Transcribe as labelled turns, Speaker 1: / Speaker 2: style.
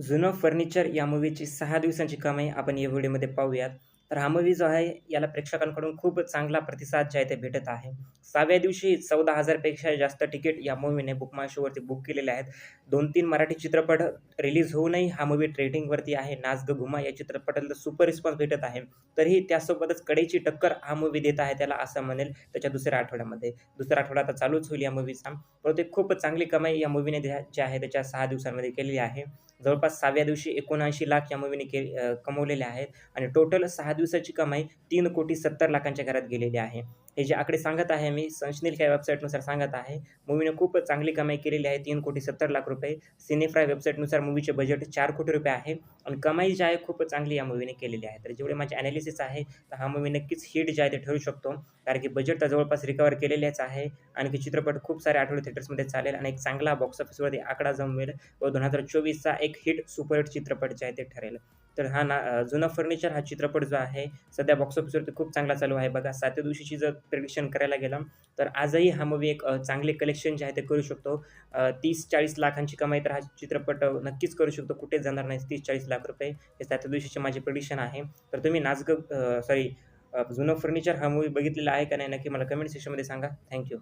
Speaker 1: जुनं फर्निचर या मूव्हीची सहा दिवसांची कमाई आपण या व्हिडिओमध्ये पाहूयात. तर हा मूव्ही जो आहे याला प्रेक्षकांकडून खूप चांगला प्रतिसाद जे आहे ते भेटत आहे. सहाव्या दिवशी चौदा हजारपेक्षा जास्त तिकीट या मूवीने बुक माय शोवरती बुक केलेले आहेत. दोन तीन मराठी चित्रपट रिलीज होऊनही हा मूव्ही ट्रेडिंगवरती आहे. नाच ग घुमा या चित्रपटाला सुपर रिस्पॉन्स भेटत आहे. तरीही त्यासोबतच कडेची टक्कर हा मूव्ही देत आहे त्याला असं म्हणेल त्याच्या दुसऱ्या आठवड्यामध्ये. दुसरा आठवडा आता चालूच होईल या मूवीचा परंतु खूप चांगली कमाई या मूव्हीने जे आहे त्याच्या सहा दिवसांमध्ये केलेली आहे. जवळपास सहाव्या दिवशी एकोणऐंशी लाख या मूवीने के कमवलेले आहेत आणि टोटल सहा दिवसाची कमाई तीन कोटी सत्तर लाखांच्या घरात गेलेली आहे. हे जे आकडे सांगत आहे मी संशनील या वेबसाईटनुसार सांगत आहे. मूवीनं खूप चांगली कमाई केलेली आहे. तीन कोटी सत्तर लाख रुपये. सिनेफ्राय वेबसाईटनुसार मूवीचे बजेट चार कोटी रुपये आहे. आणि कमाई जी आहे खूप चांगली या मूवीने केलेली आहे. तर जेवढे माझे ॲनालिसिस आहे तर हा मूवी नक्कीच हिट जे आहे ते ठरू शकतो. कारण की बजेट तर जवळपास रिकवर केलेलेच आहे. आणखी चित्रपट खूप सारे आठवडे थिएटर्समध्ये चालेल आणि एक चांगला बॉक्स ऑफिसवरती आकडा जमवेल व दोन हजार चोवीसचा एक हिट सुपरहिट चित्रपट जे आहे ते ठरेल. तर हा ना जुना फर्निचर हा चित्रपट जो आहे सध्या बॉक्स ऑफिसवरती खूप चांगला चालू आहे. बघा सातव्या दिवशीची जर प्रिडिक्शन करायला गेलं तर आजही हा मूवी एक चांगले कलेक्शन जे आहे ते करू शकतो. तीस चाळीस लाखांची कमाई तर हा चित्रपट नक्कीच करू शकतो. कुठेच जाणार नाही तीस चाळीस लाख रुपये. हे सातव्या दिवशीचे माझे प्रिडिक्शन आहे. तर तुम्ही नाचग सॉरी जुनं फर्निचर हा मूवी बघितलेला आहे का नाही नक्की मला कमेंट सेक्शनमध्ये सांगा. थँक्यू